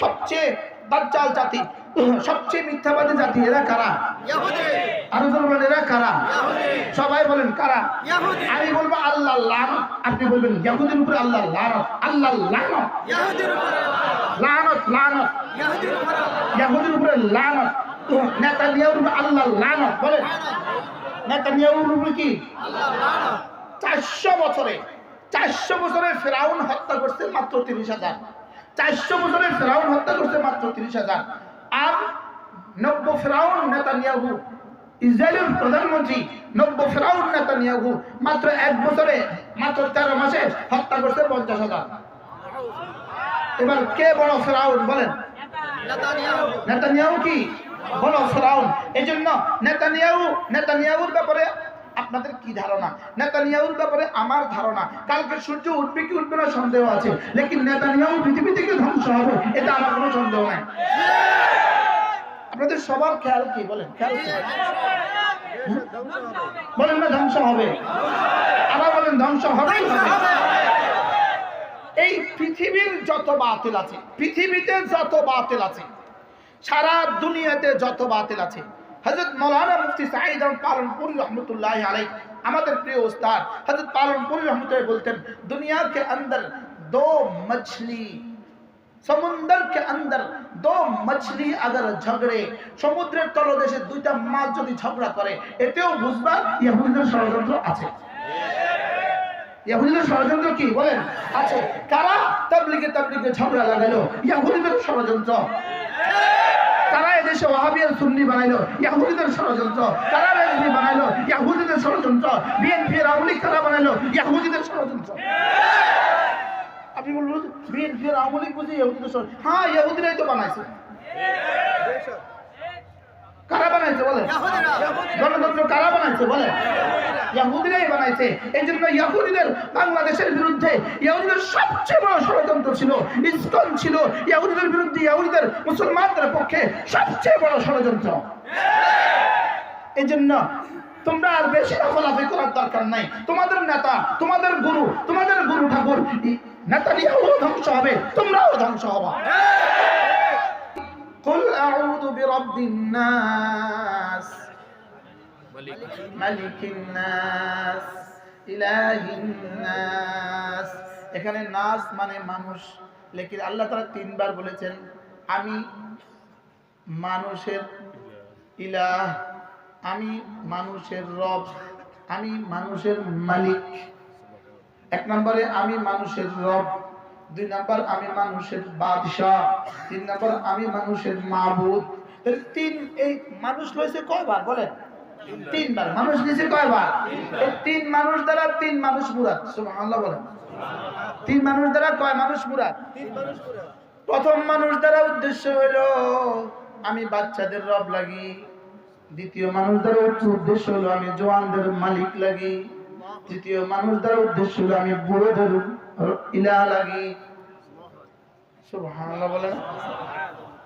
সবচেয়ে দাজ্জাল জাতি সবচেয়ে মিথ্যাবাদী জাতি এরা কারা? আরও বলবেন এরা কারা? সবাই বলেন কারা? আমি বলব আল্লাহ লানত আপনি বলবেন ইয়াহুদের উপরে আল্লাহ লানত। আল্লাহ লানত লানত লানত। ইয়াহুদের উপরে লানত। নেতানিয়াহুর উপরে আল্লাহ লানত বলেন। নেতানিয়াহুর উপরে কি? চারশো বছরে চারশো বছরে ফেরাউন হত্যা করছে মাত্র তিরিশ হাজার। চারশো বছরে ফেরাউন হত্যা করছে মাত্র তিরিশ হাজার। আর নব্য ফেরাউন নেতানিয়াহু ইসরায়েলের প্রধানমন্ত্রী নব্য ফেরাউন নেতানিয়াহু মাত্র এক বছরে মাত্র তেরো মাসে হত্যা করছে পঞ্চাশ হাজার। এবার কে বড় ফেরাউন বলেন? নেতানিয়াহু। কি? বড় ফেরাউন। এই জন্য নেতানিয়াহু নেতানিয়াহুর ব্যাপারে আপনাদের কি ধারণা? নেতানিয়াহুর ব্যাপারে আমার ধারণা। কালকে সূর্য উঠবে কি উঠবে না সন্দেহ আছে। লেকিন নেতানিয়াহু পৃথিবী থেকে ধ্বংস হবে এটা আমার কোনো সন্দেহ নাই। আপনাদের সবার খেয়াল কি? বলেন খেয়াল? বলেন না ধ্বংস হবে। আবার বলেন ধ্বংস হবে। এই পৃথিবীর যত বাতিল আছে পৃথিবীতে যত বাতিল আছে সারা দুনিয়াতে যত বাতিল আছে হজরত মৌলানা মুফতি সাঈদ পালনপুরি রহমতুল্লাহ আলাই আমাদের প্রিয় উস্তাদ হজরত পালনপুরি রহমতুল্লাহ বলতেন দুনিয়া কে অন্দর দো মছলি সমুদ্র কে অন্দর দো মছলি আগর ঝগড়ে, সমুদ্রের তলদেশে দুইটা মাছ যদি ঝগড়া করে, এতেও বুঝবা ইহুদের ষড়যন্ত্র আছে। ইয়াহুদিদের ষড়যন্ত্র কি বলেন? আছে। কারা? তাবলিগে তাবলিগে ঝগড়া লাগালো। ইয়াহুদিদের ষড়যন্ত্র। কারা এদেশে ওয়াহাবিয়ার সুন্নি বানাইলো, ইয়াহুদিদের ষড়যন্ত্র। তারা রাজনীতি বানাইলো, ইয়াহুদিদের ষড়যন্ত্র। বিএনপি এর আওয়ামী কারা বানাইলো, ইয়াহুদিদের ষড়যন্ত্র। আপনি বলবেন বিএনপি এর আওয়ামী লীগ বুঝি ষড়যন্ত্র? হ্যাঁ ইহুদিরাই তো বানাইছে। কারা বানাইছে বলেন গণতন্ত্র কারা বানাইছে বলেন ইয়াহুদিরাই বানাইছে। এই জন্য ইয়াহুদিদের বাংলাদেশের বিরুদ্ধে ইয়াহুদিদের সবচেয়ে বড় ষড়যন্ত্র ছিল ইসকন ছিল। ইয়াহুদিদের বিরুদ্ধে ইয়াহুদিদের মুসলমানদের পক্ষে সবচেয়ে বড় ষড়যন্ত্র। এই জন্য তোমরা আর বেশি লাফালাফি করার দরকার নাই। তোমাদের নেতা তোমাদের গুরু তোমাদের গুরু ঠাকুর নেতা নিয়েও ধ্বংস হবে তোমরাও ধ্বংস হবা। قل أعوذ برب الناس ملك الناس إله الناس এখানে নাস মানে মানুষ লেকিন আল্লাহ তারা তিনবার বলেছেন আমি মানুষের ইলাহ আমি মানুষের রব আমি মানুষের মালিক এক নম্বরে আমি মানুষের রব দুই নম্বর আমি মানুষের বাদশাহ তিন নম্বর আমি মানুষের তাহলে তিন এই মানুষ লইছে কয়বার বলেন? তিনবার। মানুষ নিচে কয়বার? এই তিন মানুষ দ্বারা তিন মানুষ মুরাদ। সুবহানাল্লাহ বলেন। তিন মানুষ দ্বারা কয় মানুষ মুরাদ? প্রথম মানুষ দ্বারা উদ্দেশ্য হলো আমি বাচ্চাদের রব লাগি। দ্বিতীয় মানুষ দ্বারা উদ্দেশ্য হলো আমি জওয়ানদের মালিক লাগি। তৃতীয় মানুষ দ্বারা উদ্দেশ্য হলো আমি বুড়ো ধরুন ইলা লাগি। বলেন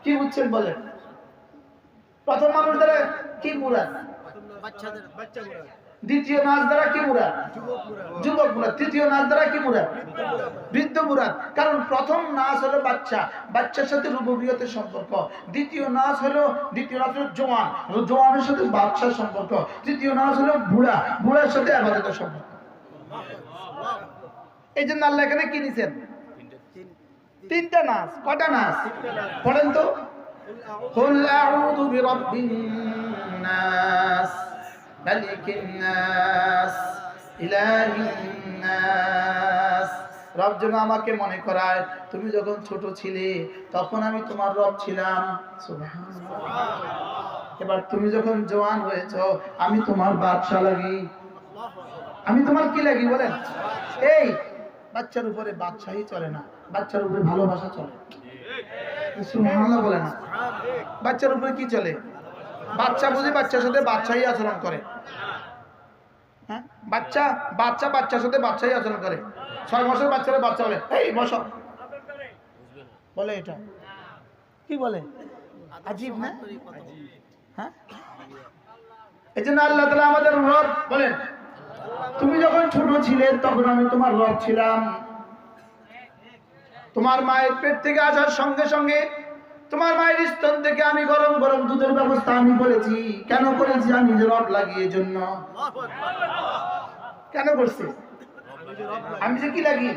কি বুঝছেন বলেন? প্রথম মানুষ দ্বারা কি মুরাদ দ্বিতীয় নাচ দ্বারা কি মুরাদ যুবক মুরাদ তৃতীয় নাচ দ্বারা কি মুরাদ বৃদ্ধ মুরাদ কারণ প্রথম নাচ হলো বাচ্চা বাচ্চার সাথে রুববিয়তের সম্পর্ক দ্বিতীয় নাচ হলো দ্বিতীয় নাচ হলো জোয়ান জোয়ানের সাথে বাচ্চার সম্পর্ক তৃতীয় নাচ হলো বুড়া বুড়ার সাথে আবাদতের সম্পর্ক এই জন্য আল্লাহ এখানে কি নিছেন তিনটা নাচ কটা নাচ পড়েন তো قل أعوذ برب الناس ملك الناس إله الناس রব যেন আমাকে মনে করায় তুমি যখন ছোট ছিলে তখন আমি তোমার রব ছিলাম সুবহানাল্লাহ। এবার তুমি যখন জওয়ান হয়েছ আমি তোমার বাদশা লাগি আমি তোমার কি লাগি বলেন এই বাচ্চার উপরে বাদশাহী চলে না বাচ্চার উপরে ভালোবাসা চলে সুবহানাল্লাহ বলে না বাচ্চার উপরে কি চলে বাচ্চা বুঝি বাচ্চার সাথে বাচ্চাই আচরণ করে। হ্যাঁ? বাচ্চা বাচ্চা বাচ্চার সাথে বাচ্চাই আচরণ করে। ছয় মাসের বাচ্চারা বাচ্চা বলে, এই, বস। বলে এটা। কি বলে? আজীব না? হ্যাঁ? এই জন্য আল্লাহ তালা আমাদের রব বলেন, তুমি যখন ছোট ছিলে, তখন আমি তোমার রব ছিলাম। তোমার মায়ের পেট থেকে আসার সঙ্গে সঙ্গে তোমার মায়ের স্তন থেকে আমি গরম গরম দুধের ব্যবস্থা আমি করেছি। কেন করেছি? আমি যে রব লাগিয়ে জন্য। কেন করছি? আমি যে কি লাগি?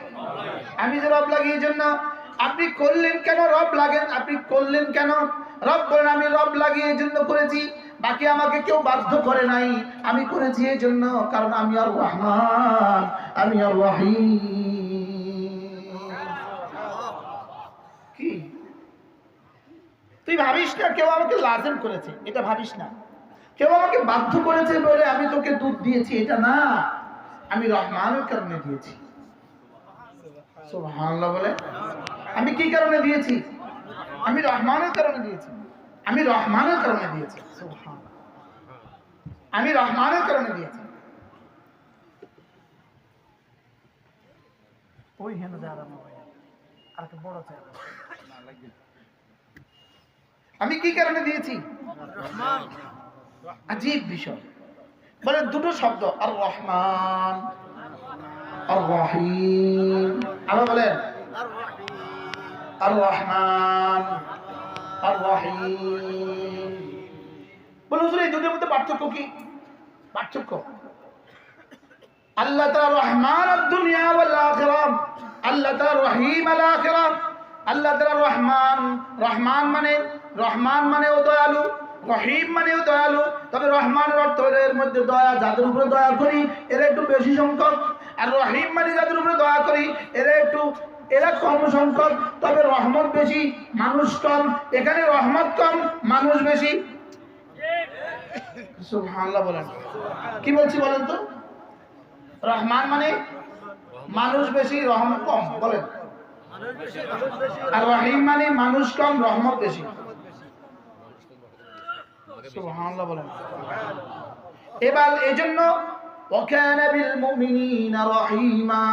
আমি যে রব লাগিয়ে জন্য। আপনি করলেন কেন? রব লাগেন? আপনি করলেন কেন? রব বলেন, আমি রব লাগিয়ে জন্য করেছি। বাকি আমাকে কেউ বাধ্য করে নাই। আমি করেছি এই জন্য। কারণ আমি আর রহমান, আমি আর রহিম কি তুই ভাবিস না, কেউ আমাকে লাজেম করেছে, এটা ভাবিস না। কেউ আমাকে বাধ্য করেছে বলে আমি তোকে দুধ দিয়েছি, এটা না। আমি রহমানের কারণে দিয়েছি। বলে? আমি কি কারণে দিয়েছি? আমি রহমানের কারণে দিয়েছি। আমি রহমানের কারণে দিয়েছি। আমি রহমানের কারণে দিয়েছি। ওই হেন দাঁড়ানো আর বড় চেয়ার আমি কি কারণে দিয়েছি? আজীব বিষয়। মানে দুটো শব্দ আর রহমান আর রহিম আবার বলেন আর রহমান আর রহিম হুজুর, এই দুটোর মধ্যে পার্থক্য কি? পার্থক্য। আল্লাহ তাআলা রহমান দুনিয়া ওয়াল আখিরাহ। আল্লাহ তাআলা রহিম আল আখিরাহ আল্লাহ তাআলা রহমান রহমান মানে রহমান মানে ও দয়ালু, রহিম মানেও দয়ালু। তবে রহমানের অর্থ এর মধ্যে দয়া, যাদের উপরে দয়া করি, এরা একটু বেশি সংখ্যক আর রহিম মানে যাদের উপরে দয়া করি, এরা একটু, এরা কম সংখ্যক তবে রহমত বেশি, মানুষ কম। এখানে রহমত কম, মানুষ বেশি। বলেন। কি বলছি বলেন তো? রহমান মানে মানুষ বেশি, রহমত কম। বলেন। আর রহিম মানে মানুষ কম রহমত বেশি সুবহানাল্লাহ বলেন এবার এজন্য وكان بالمؤمنين رحيما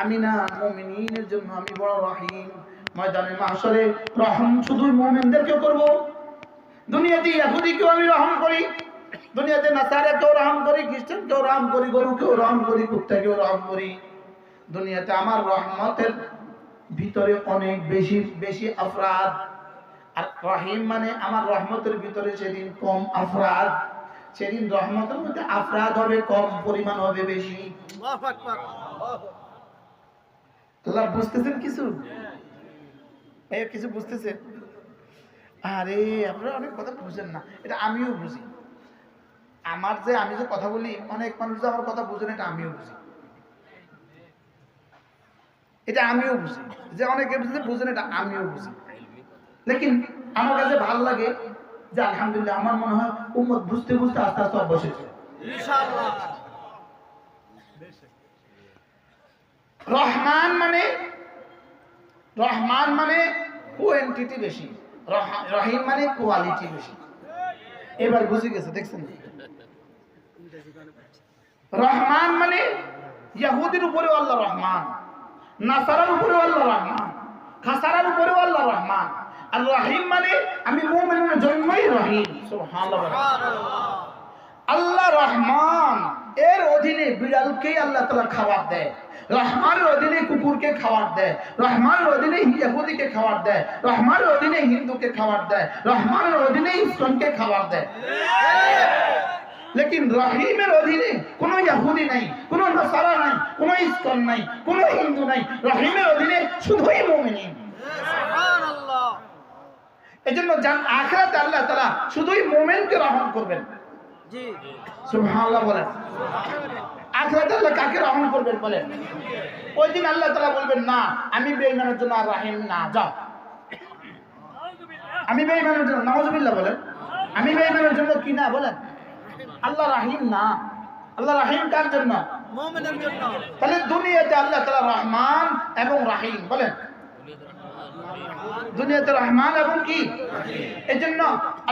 আমি না মুমিনের জন্য আমি বড় রহিম ময়দানে মাহশরে রহম শুধু মুমিনদেরকে করব দুনিয়াতে ইহুদিকেও আমি রহম করি দুনিয়াতে নাসারাকেও রহম করি খ্রিস্টানকেও রহম করি গরুকেও রহম করি কুত্তাকেও রহম করি দুনিয়াতে আমার রহমতের ভিতরে অনেক বেশি বেশি আফরাদ। আর রহিম মানে আমার রহমতের ভিতরে সেদিন কম আফরাদ। সেদিন রহমতের মধ্যে আফরাদ হবে কম পরিমাণ হবে বেশি। আল্লাহ বুঝতেছেন কিছু? এই কিছু বুঝতেছেন? আরে আপনারা অনেক কথা বুঝেন না এটা আমিও বুঝি। আমার যে আমি যে কথা বলি অনেক মানুষ যে আমার কথা বুঝেন এটা আমিও বুঝি। এটা আমিও বুঝি। যে অনেকে বুঝতে বুঝেন এটা আমিও বুঝি। লেকিন আমার কাছে ভালো লাগে যে আলহামদুলিল্লাহ আমার মনে হয় উম্মত বুঝতে বুঝতে আস্তে আস্তে অভ্যাস হয়েছে রহমান মানে রহমান মানে কোয়েন্টিটি বেশি। রহিম মানে কোয়ালিটি বেশি। এবার বুঝে গেছে দেখছেন? রহমান মানে ইয়াহুদির উপরে আল্লাহ রহমান। নাসারার উপরেও আল্লাহ রহমান। খাসারার উপরেও আল্লাহ রহমান। আর রহিম মানে আমি মুমিনের জন্যই রহিম। আল্লাহ রহমান, এর অধীনে বিড়ালকেই আল্লাহ তালা খাবার দেয়। রহমানের অধীনে কুকুরকে খাবার দেয়। রহমানের অধীনে ইহুদিকে খাবার দেয়। রহমানের অধীনে হিন্দুকে খাবার দেয়। রহমানের অধীনে ইসলামকে খাবার দেয়। লেকিন রহিমের অধীনে কোনো ইহুদি নাই কোনো নাসারা নাই কোনো ইসকন নাই কোনো হিন্দু নাই। রহিমের অধীনে শুধুই মুমিনিন। এজন্য জান আখরাতে আল্লাহ তাআলা শুধুই মুমিনকে রহম করবেন। সুবহানাল্লাহ বলেন। আখরাতে আল্লাহ কাকে রহম করবেন বলেন? ওই দিন আল্লাহ তাআলা বলবেন না আমি বেঈমানের জন্য আর রাহিম না যাও। আমি বেঈমানের জন্য নাউজুবিল্লাহ বলেন। আমি বেঈমানের জন্য কি না বলেন? আল্লাহ রাহিম না। আল্লাহ রাহিম কার জন্য? তাহলে দুনিয়াতে আল্লাহ তালা রহমান এবং রাহিম বলেন। দুনিয়াতে রহমান এবং কি? এই জন্য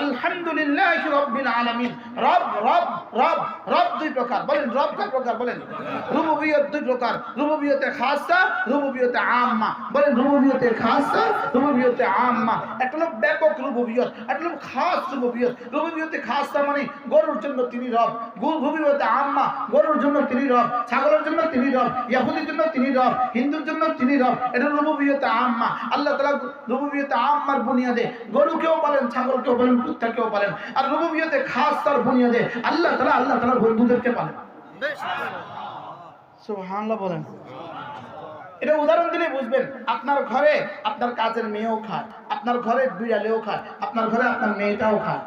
আলহামদুলিল্লাহ রব্বিল আলামিন। রব রব রব রব দুই প্রকার। বলেন, রব কয় প্রকার? বলেন, রুবুবিয়ত দুই প্রকার। রুবুবিয়তে খাসা রুবুবিয়তে আম্মা। বলেন, রুবুবিয়তে খাসা রুবুবিয়তে আম্মা। একটা হলো ব্যাপক রুবুবিয়ত, একটা হলো খাস রুবুবিয়ত। রুবুবিয়তে খাসা মানে গরুর জন্য তিনি রব। রুবুবিয়তে আম্মা, গরুর জন্য তিনি রব। ছাগলের জন্য তিনি রব। ইয়াহুদির জন্য তিনি রব। হিন্দুর জন্য তিনি রব। এটা রুবুবিয়তে আম্মা আল্লাহ তাআলা রুবুবিয়তে আম্মার বুনিয়াদে গরুকেও বলেন ছাগলকেও বলেন কুত্তাকেও বলেন আর রুবুবিয়তে খাস তার বুনিয়াদে আল্লাহ তাআলা আল্লাহ তাআলার বন্ধুদেরকে সুবহানাল্লাহ বলেন। এটা উদাহরণ দিলে বুঝবেন আপনার ঘরে আপনার কাজের মেয়েও খায় আপনার ঘরে বিড়ালেও খায় আপনার ঘরে আপনার মেয়েটাও খায়।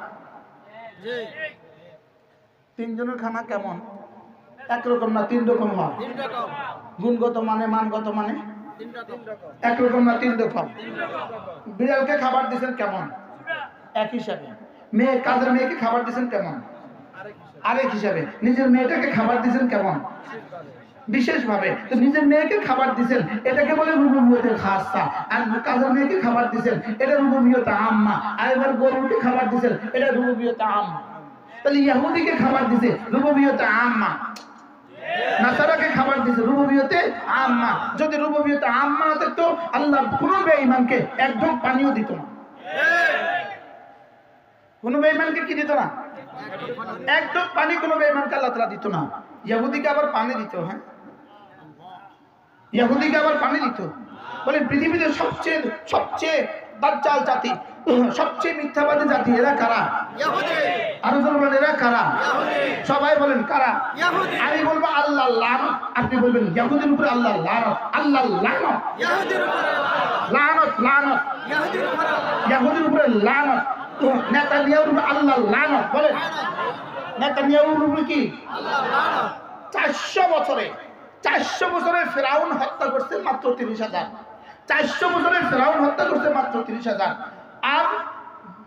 তিনজনের খানা কেমন? একরকম না তিন রকম হয় গুণগত মানে মানগত মানে? একরকম না তিন রকম। বিড়ালকে খাবার দিয়েছেন কেমন? এক হিসাবে। মেয়ে কাজের মেয়েকে খাবার দিয়েছেন কেমন? আরেক হিসাবে। নিজের মেয়েটাকে খাবার দিয়েছেন কেমন? বিশেষভাবে। তো নিজের মেয়েকে খাবার দিছেন এটাকে বলে রুবুবিয়তের খাসা আর কাজের মেয়েকে খাবার দিছেন এটা রুবুবিয়ত আম্মা। আর এবার গরুকে খাবার দিছেন এটা রুবুবিয়ত আম্মা। তাহলে ইয়াহুদিকে খাবার দিছে রুবুবিয়ত আম্মা। নাসারাকে খাবার দিছে রুবুবিয়তে আম্মা। যদি রুবুবিয়তে আম্মা থাকতো, আল্লাহ কোনো বেঈমানকে এক ঢোক পানিও দিত না। কোনো বেঈমানকে কি দিত না? এক ঢোক পানি কোনো বেঈমানকে আল্লাহ তাআলা দিত না। ইহুদিকে আবার পানি দিত হ্যাঁ? ইহুদিকে আবার পানি দিত। বলেন পৃথিবীতে সবচেয়ে সবচেয়ে দাজ্জাল জাতি সবচেয়ে মিথ্যাবাদী জাতি এরা কারা? আরও বলেন এরা কারা? সবাই বলেন কারা? আমি বলব আল্লাহ আপনি বলবেন ইয়াহুদের উপরে আল্লাহ আল্লাহ লানত। লানত লানত। ইয়াহুদের উপরে লানত। নেতানিয়াহুর উপরে আল্লাহ লানত। বলেন নেতানিয়াহুর উপরে কি? চারশো বছরে চারশো বছরে ফেরাউন হত্যা করছে মাত্র তিরিশ হাজার। চারশো বছরে ফেরাউন হত্যা করছে মাত্র তিরিশ হাজার। আর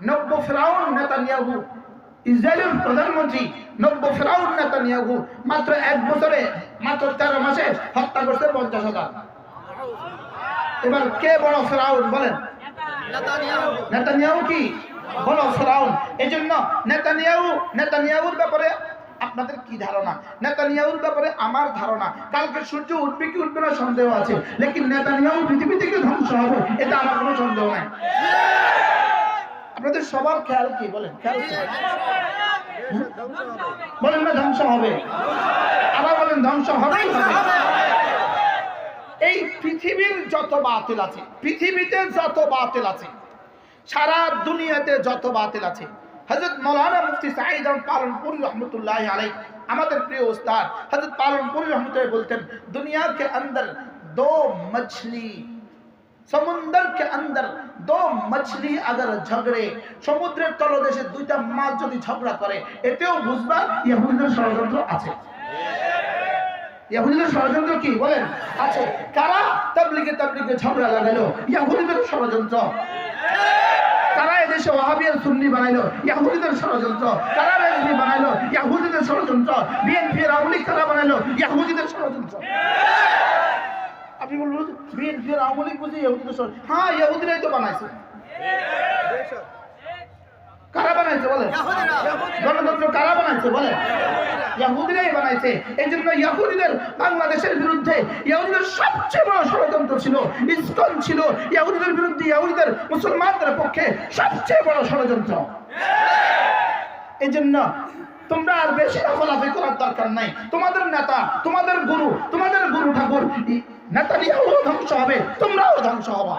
নব্য ফেরাউন নেতানিয়াহু ইসরায়েলের প্রধানমন্ত্রী নব্য ফেরাউন নেতানিয়াহু মাত্র এক বছরে মাত্র তেরো মাসে হত্যা করছে পঞ্চাশ হাজার। এবার কে বড় ফেরাউন বলেন? নেতানিয়াহু। কি? বড় ফেরাউন। এই জন্য নেতানিয়াহু নেতানিয়াহুর ব্যাপারে আপনাদের কি ধারণা? নেতানিয়াহুর ব্যাপারে আমার ধারণা। কালকে সূর্য উঠবে কি উঠবে না সন্দেহ আছে। লেকিন নেতানিয়াহু পৃথিবী থেকে ধ্বংস হবে এটা আমার কোনো সন্দেহ নাই। আপনাদের সবার খেয়াল কি? বলেন খেয়াল বলেন না ধ্বংস হবে। আবার বলেন ধ্বংস হবেই হবে? এই পৃথিবীর যত বাতিল আছে পৃথিবীতে যত বাতিল আছে সারা দুনিয়াতে যত বাতিল আছে হজরত মৌলানা মুফতি সাঈদ পালনপুরি রহমতুল্লাহ আলাই আমাদের প্রিয় উস্তাদ হজরত পালনপুরি রহমতুল্লাহ বলতেন দুনিয়া কে অন্দর দো মছলি সমুদ্র কে অন্দর দো মছলি আগর ঝগড়ে, সমুদ্রের তলদেশে দুইটা মাছ যদি ঝগড়া করে, এতেও বুঝবা ইহুদের ষড়যন্ত্র আছে। ইয়াহুদিদের ষড়যন্ত্র কি বলেন? আছে। কারা? তাবলিগে তাবলিগে ঝগড়া লাগালো। ইয়াহুদিদের ষড়যন্ত্র। এদেশে ওয়াহাবিয়ার সুন্নি বানাইলো ইয়াহুদিদের ষড়যন্ত্র তারা রেজনি বানাইলো ইয়াহুদিদের ষড়যন্ত্র বিএনপি এর আওয়ামী লীগ তারা বানাইলো ইয়াহুদিদের ষড়যন্ত্র। আপনি বলবেন বিএনপি এর আওয়ামী লীগ বুঝি ইহুদিদের ষড়যন্ত্র? হ্যাঁ ইহুদিরাই তো বানাইছে। কারা বানাইছে বলেন? গণতন্ত্র কারা বানাইছে বলেন? ইয়াহুদিরাই বানাইছে। এই জন্য ইয়াহুদিদের বাংলাদেশের বিরুদ্ধে ইয়াহুদিদের সবচেয়ে বড় ষড়যন্ত্র ছিল, ইসকন ছিল। ইয়াহুদিদের বিরুদ্ধে ইয়াহুদিদের মুসলমানদের পক্ষে সবচেয়ে বড় ষড়যন্ত্র। এই জন্য তোমরা আর বেশি লাফালাফি করার দরকার নাই। তোমাদের নেতা, তোমাদের গুরু তোমাদের গুরু ঠাকুর নেতা নিয়েও ধ্বংস হবে, তোমরাও ধ্বংস হবা।